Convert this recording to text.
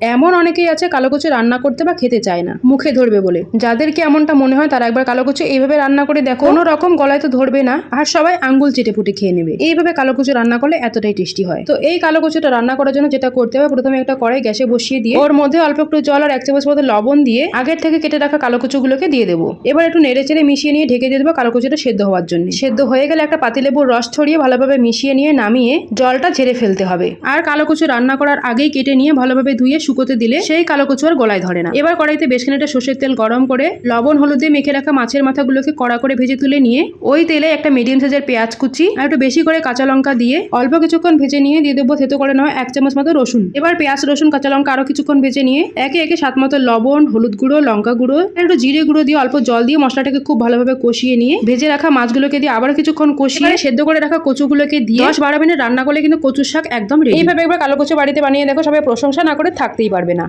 এমন অনেকেই আছে কালো কচু রান্না করতে বা খেতে চায় না, মুখে ধরবে বলে। যাদেরকে এমনটা মনে হয়, তারা একবার কালো কচু এইভাবে রান্না করে দেখো। কোনো রকম গলায় তো ধরবে না, আর সবাই আঙ্গুল চেটে ফুটে খেয়ে নেবে। এইভাবে কালো কচু রান্না করলে এতটাই টেস্টি হয়। তো এই কালো কচুটা রান্না করার জন্য যেটা করতে হবে, প্রথমে একটা কড়াই গ্যাসে বসিয়ে দিয়ে, ওর মধ্যে অল্প একটু জল আর এক চামচ মতো লবণ দিয়ে আগের থেকে কেটে রাখা কালো কচুগুলোকে দিয়ে দেবো। এবার একটু নেড়ে চেড়ে মিশিয়ে নিয়ে ঢেকে দিয়ে দেবো কালো কচুটা সেদ্ধ হওয়ার জন্য। সেদ্ধ হয়ে গেলে একটা পাতিলেবুর রস ছড়িয়ে ভালোভাবে মিশিয়ে নিয়ে নামিয়ে জলটা ঝেড়ে ফেলতে হবে। আর কালো কচু রান্না করার আগেই কেটে নিয়ে ভালোভাবে ধুয়ে শুকোতে দিলে সেই কালো কচু আর গলায় ধরে না। এবার কড়াইতে বেশ খানিকটা সর্ষের তেল গরম করে লবণ হলুদ দিয়ে মেখে রাখা মাছের মাথাগুলোকে কড়া করে ভেজে তুলে নিয়ে ওই তেলে একটা মিডিয়াম সাইজের পেঁয়াজ কুচি আর একটু বেশি করে কাঁচা লঙ্কা দিয়ে অল্প কিছুক্ষণ ভেজে নিয়ে দিয়ে দেবো থেতো করে নেওয়া এক চামচ মতো রসুন। এবার পেঁয়াজ রসুন কাঁচা লঙ্কা আরও কিছুক্ষণ ভেজে নিয়ে একে একে স্বাদ মতো লবণ হলুদ গুঁড়ো লঙ্কা গুঁড়ো আর একটু জিরে গুঁড়ো দিয়ে অল্প জল দিয়ে মশলাটাকে খুব ভালোভাবে কষিয়ে নিয়ে ভেজে রাখা মাছগুলোকে দিয়ে আবার কিছুক্ষণ কষিয়ে সেদ্ধ করে রাখা কচুগুলোকে দিয়ে দশ বারো মিনিট রান্না করলে কিন্তু কচুর শাক একদম রেডি এইভাবে একবার কালো কচু বাড়িতে বানিয়ে দেখো সবাই প্রশংসা না করে থাকতেই পারবে না।